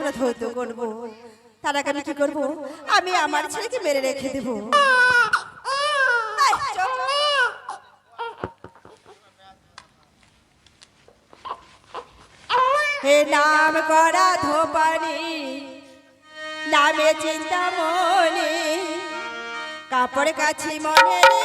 বসরা ধৌত করব তার আগে আমি কি করব? আমি আমার ছেলেকে মেরে রেখে দেবো। হে নাম করা ধোপানি, নামে চিন্তা মনে, কাপড় কাছি মনের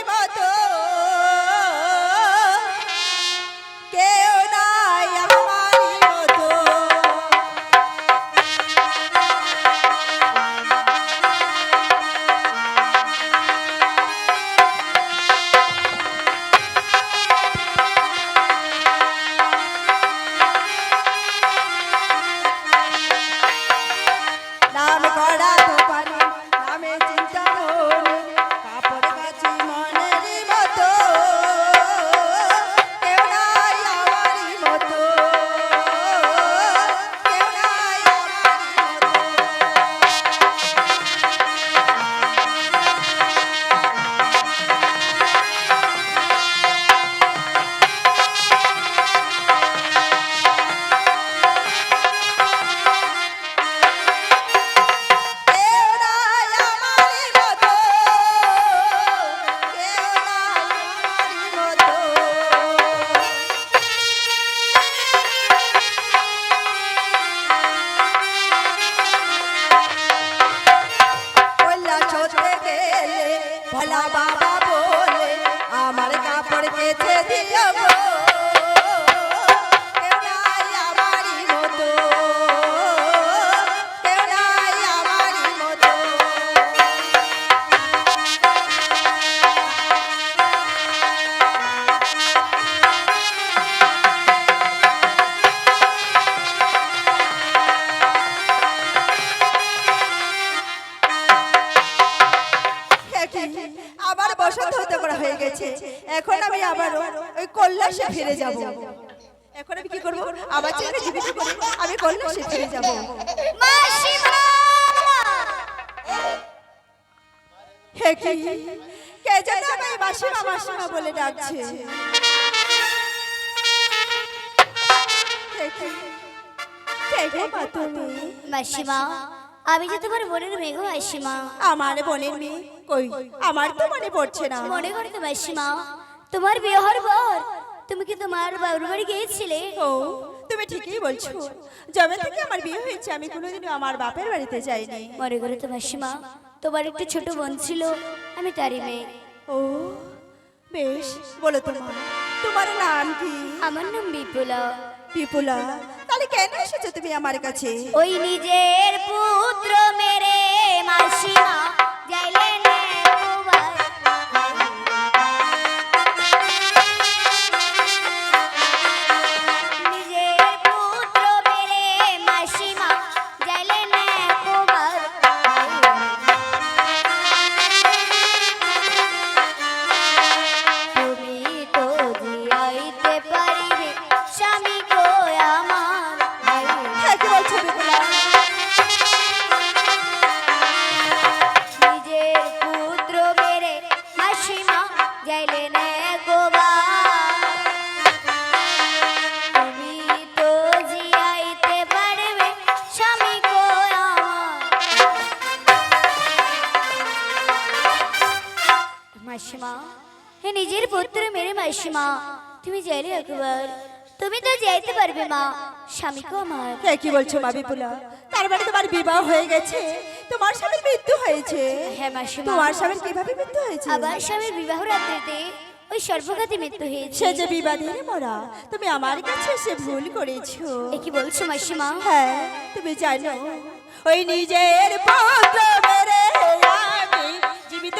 ভোলা বাবা আবার বসন্ত হতে করা হয়ে গেছে। এখন আমি আবারও ওই কৈলাসে ফিরে যাব। এখন আমি কি করব? আমার ছেলেকে জীবিত করে আমি কৈলাসে ফিরে যাব। হে কি? কে যেন আমায় মাসিমা মাসিমা বলে ডাকছে। কি? মা তুমি মাসিমা আমি যে তোমার বোনের মেঘ মাসিমা। আমার বোনের মেয়ে? কই? আমার তো মনে পড়ছে না। মনে করো তো মাসিমা তোমার বিয়ে হওয়ার পর তুমি কি তোমার বাবুর বাড়ি গিয়েছিলে? ও তুমি ঠিকই বলছো। যবে থেকে আমার বিয়ে হয়েছে আমি কোনোদিনও আমার বাপের বাড়িতে যাইনি। মনে করো তো মাসিমা তোমার একটি ছোট বোন ছিল আমি তারই মেয়ে। ও বেশ বলো তোমার তোমার নাম কি? আমার নাম বিপুলা। বিপুলা এসেছ তুমি আমার কাছে? ওই নিজের পুত্র মেরে মাসিমা নিজের পুত্র মেরে মাসিমা। তুমি যাইলে একবার। তুমি তো যাইতে পারবে মা। স্বামী গো আমার কি বলছো মা বিপুলা? তার মানে তোমার বিবাহ হয়ে গেছে। তোমার স্বামীর মৃত্যু হয়েছে। হ্যাঁ মাসিমা। তোমার স্বামীর কীভাবে মৃত্যু হয়েছে? আবার স্বামীর বিবাহ রাত্রিতে ওই সর্বঘাতী মৃত্যু হয়েছে। সে যে বিবাদের মরা তুমি আমার কাছে এসে ভুল করেছ। এ কি বলছো মাসিমা? হ্যাঁ তুমি জানো ওই নিজের পুত্র মেরে আমি জীবিত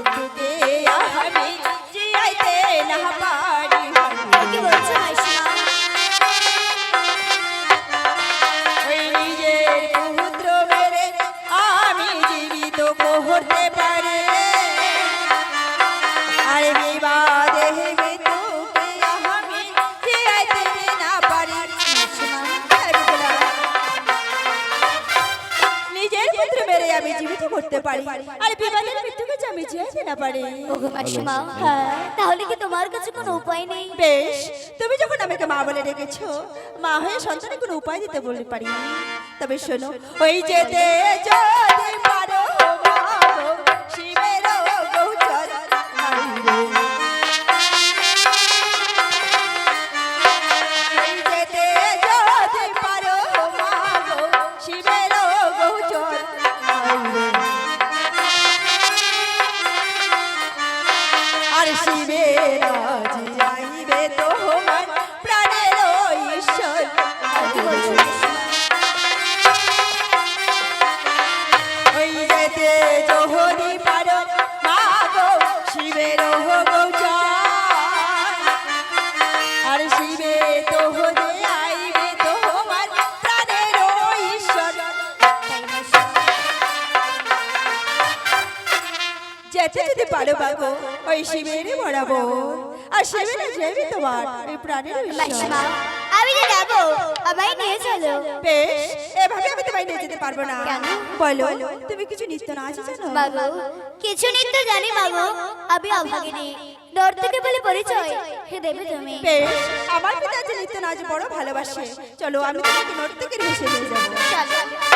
করতে পারি। আর বিমানের মৃত্যুকে যে আমি যেতে না পারি। ওগো মাসিমা হ্যাঁ। তাহলে কি তোমার কাছে কোনো উপায় নেই? বেশ তুমি যখন আমাকে মা বলে রেখেছো মা হয়ে সন্তানের কোনো উপায় দিতে বলতে পারি তবে শোনো ওই যেতে যদি আর শিবে রাজি যাইবে তোমার প্রাণের ঈশ্বর ওই যেতে জহরি পারো মাগো শিবের গোচার পারো বাগো ওই শিবের বরাবর আর শিবের যাইবে তোমার ওই প্রাণের আমি যে যাব আমায় নিয়ে চলো। বেশ এভাবে আমি তোমায় নিয়ে যেতে পারব না? বলো তুমি কিছু নিত্য নাচ জানো? বাবু কিছু নৃত্য জানি বাবু আমি অভাগিনী। ডর থেকে বলে পরিচয় হে দেবে তুমি। বেশ আমার পিতা যে নিত্য নাচ বড় ভালোবাসে। চলো আমি তোমাকে নর্তকের ভেসে নিয়ে যাব। চলো।